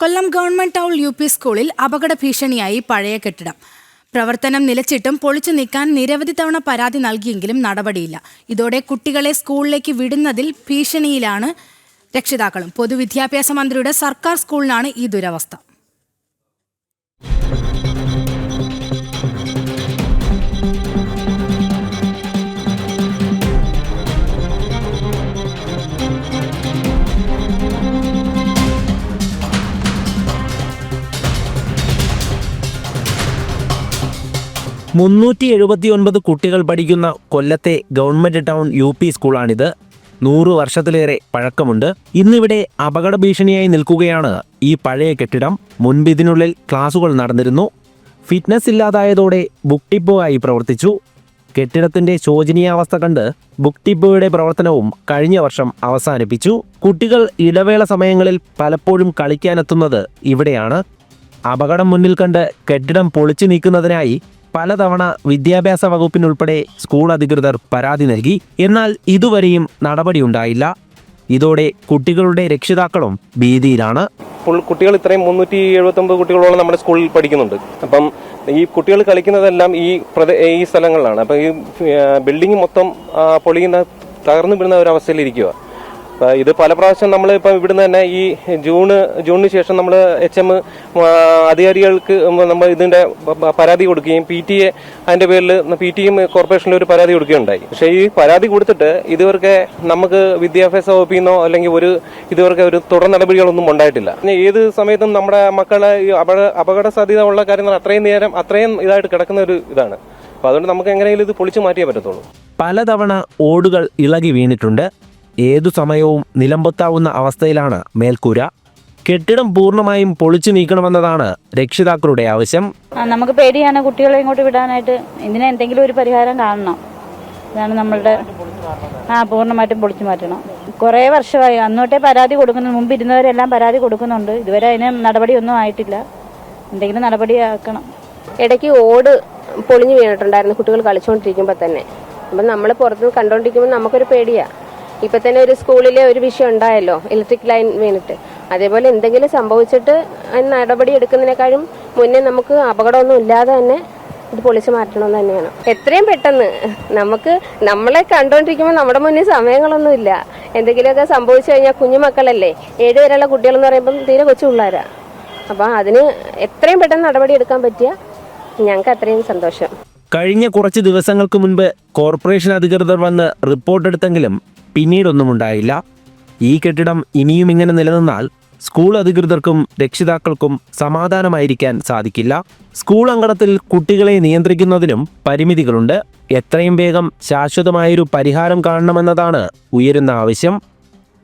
Kollam government town U P സ്കൂളിൽ അപകട ഭീഷണിയായി പഴയ കെട്ടിടം. പ്രവർത്തനം നിലച്ചിട്ടും പൊളിച്ചു നീക്കാൻ നിരവധി തവണ പരാതി നൽകിയെങ്കിലും നടപടിയില്ല. ഇതോടെ കുട്ടികളെ സ്കൂളിലേക്ക് വിടുന്നതിൽ ഭീഷണിയിലാണ് രക്ഷിതാക്കളും. പൊതുവിദ്യാഭ്യാസ മന്ത്രിയുടെ സർക്കാർ സ്കൂളിനാണ് ഈ ദുരവസ്ഥ. മുന്നൂറ്റി എഴുപത്തിയൊൻപത് കുട്ടികൾ പഠിക്കുന്ന കൊല്ലത്തെ ഗവൺമെന്റ് ടൗൺ യു പി സ്കൂളാണിത്. നൂറു വർഷത്തിലേറെ പഴക്കമുണ്ട്. ഇന്നിവിടെ അപകട ഭീഷണിയായി നിൽക്കുകയാണ് ഈ പഴയ കെട്ടിടം. മുൻപ് ഇതിനുള്ളിൽ ക്ലാസുകൾ നടന്നിരുന്നു. ഫിറ്റ്നസ് ഇല്ലാതായതോടെ ബുക്ക് ആയി പ്രവർത്തിച്ചു. കെട്ടിടത്തിന്റെ ശോചനീയാവസ്ഥ കണ്ട് ബുക്ക് ടിപ്പോയുടെ പ്രവർത്തനവും കഴിഞ്ഞ വർഷം അവസാനിപ്പിച്ചു. കുട്ടികൾ ഇടവേള സമയങ്ങളിൽ പലപ്പോഴും കളിക്കാനെത്തുന്നത് ഇവിടെയാണ്. അപകടം മുന്നിൽ കണ്ട് കെട്ടിടം പൊളിച്ചു നീക്കുന്നതിനായി പലതവണ വിദ്യാഭ്യാസ വകുപ്പിനുൾപ്പെടെ സ്കൂൾ അധികൃതർ പരാതി നൽകി. എന്നാൽ ഇതുവരെയും നടപടിയുണ്ടായില്ല. ഇതോടെ കുട്ടികളുടെ രക്ഷിതാക്കളും ഭീതിയിലാണ്. കുട്ടികൾ ഇത്രയും മുന്നൂറ്റി എഴുപത്തൊമ്പത് കുട്ടികളോളം നമ്മുടെ സ്കൂളിൽ പഠിക്കുന്നുണ്ട്. അപ്പം ഈ കുട്ടികൾ കളിക്കുന്നതെല്ലാം ഈ ഈ സ്ഥലങ്ങളിലാണ്. അപ്പം ഈ ബിൽഡിംഗ് മൊത്തം പൊളിയുന്ന തകർന്നു വീഴുന്ന ഒരു അവസ്ഥയിൽ ഇരിക്കുക ഇത് പല പ്രാവശ്യം നമ്മൾ ഇപ്പം ഇവിടുന്ന് തന്നെ ഈ ജൂണ് ജൂണിന് ശേഷം നമ്മൾ എച്ച് എം അധികാരികൾക്ക് നമ്മൾ ഇതിന്റെ പരാതി കൊടുക്കുകയും പി ടി എ അതിന്റെ പേരിൽ പി ടി എം കോർപ്പറേഷനിൽ ഒരു പരാതി കൊടുക്കുകയുണ്ടായി. പക്ഷേ ഈ പരാതി കൊടുത്തിട്ട് ഇതുവരെ നമുക്ക് വിദ്യാഭ്യാസ വകുപ്പിൽ നിന്നോ അല്ലെങ്കിൽ ഒരു ഇതുവരെ ഒരു തുടർ നടപടികളൊന്നും ഉണ്ടായിട്ടില്ല. ഏത് സമയത്തും നമ്മുടെ മക്കളെ അപകട സാധ്യത ഉള്ള കാര്യങ്ങൾ അത്രയും നേരം അത്രയും ഇതായിട്ട് കിടക്കുന്ന ഒരു ഇതാണ്. അപ്പൊ അതുകൊണ്ട് നമുക്ക് എങ്ങനെയെങ്കിലും ഇത് പൊളിച്ചു മാറ്റിയേ പറ്റത്തുള്ളൂ. പലതവണ ഓടുകൾ ഇളകി വീണിട്ടുണ്ട്. ഏതു സമയവും നിലമ്പൊത്താവുന്ന അവസ്ഥയിലാണ് മേൽക്കൂര. കെട്ടിടം പൂർണമായും പൊളിച്ചു നീക്കണമെന്നതാണ് രക്ഷിതാക്കളുടെ ആവശ്യം. നമുക്ക് പേടിയാണ് കുട്ടികളെ ഇങ്ങോട്ട് വിടാനായിട്ട്. ഇതിന് എന്തെങ്കിലും ഒരു പരിഹാരം കാണണം. ഇതാണ് നമ്മളുടെ ആ പൂർണമായിട്ടും പൊളിച്ചു മാറ്റണം. കുറേ വർഷമായി അന്നോട്ടേ പരാതി കൊടുക്കുന്നു. മുമ്പ് ഇരുന്നവരെല്ലാം പരാതി കൊടുക്കുന്നുണ്ട്. ഇതുവരെ അതിന് നടപടിയൊന്നും ആയിട്ടില്ല. എന്തെങ്കിലും നടപടി ആക്കണം ഇടയ്ക്ക് ഓട് പൊളിഞ്ഞു വീണിട്ടുണ്ടായിരുന്നു. കുട്ടികൾ കളിച്ചുകൊണ്ടിരിക്കുമ്പോൾ തന്നെ. അപ്പം നമ്മൾ പുറത്തുനിന്ന് കണ്ടുകൊണ്ടിരിക്കുമ്പോൾ നമുക്കൊരു പേടിയാ. ഇപ്പൊ തന്നെ ഒരു സ്കൂളിലെ ഒരു വിഷയം ഉണ്ടായല്ലോ ഇലക്ട്രിക് ലൈൻ വീണിട്ട്. അതേപോലെ എന്തെങ്കിലും സംഭവിച്ചിട്ട് നടപടി എടുക്കുന്നതിനേക്കാളും മുന്നേ നമുക്ക് അപകടമൊന്നും ഇല്ലാതെ തന്നെ ഇത് പൊളിച്ചു മാറ്റണമെന്ന് തന്നെയാണ്. എത്രയും പെട്ടെന്ന് നമുക്ക് നമ്മളെ കണ്ടുകൊണ്ടിരിക്കുമ്പോൾ നമ്മുടെ മുന്നിൽ സമയങ്ങളൊന്നും ഇല്ല. എന്തെങ്കിലുമൊക്കെ സംഭവിച്ചു കഴിഞ്ഞാൽ കുഞ്ഞുമക്കളല്ലേ ഏഴ് വരെയുള്ള കുട്ടികളെന്ന് പറയുമ്പം തീരെ കൊച്ചു പിള്ളേരാ. അപ്പൊ അതിന് എത്രയും പെട്ടെന്ന് നടപടി എടുക്കാൻ പറ്റിയ ഞങ്ങൾക്ക് അത്രയും സന്തോഷം. കഴിഞ്ഞ കുറച്ച് ദിവസങ്ങൾക്ക് മുൻപ് കോർപ്പറേഷൻ അധികൃതർ വന്ന് റിപ്പോർട്ട് റിപ്പോർട്ടെടുത്തെങ്കിലും പിന്നീടൊന്നും ഉണ്ടായില്ല. ഈ കെട്ടിടം ഇനിയും ഇങ്ങനെ നിലനിന്നാൽ സ്കൂൾ അധികൃതർക്കും രക്ഷിതാക്കൾക്കും സമാധാനമായിരിക്കാൻ സാധിക്കില്ല. സ്കൂൾ അങ്കണത്തിൽ കുട്ടികളെ നിയന്ത്രിക്കുന്നതിനും പരിമിതികളുണ്ട്. എത്രയും വേഗം ശാശ്വതമായൊരു പരിഹാരം കാണണമെന്നതാണ് ഉയരുന്ന ആവശ്യം.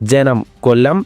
ജനം കൊല്ലം.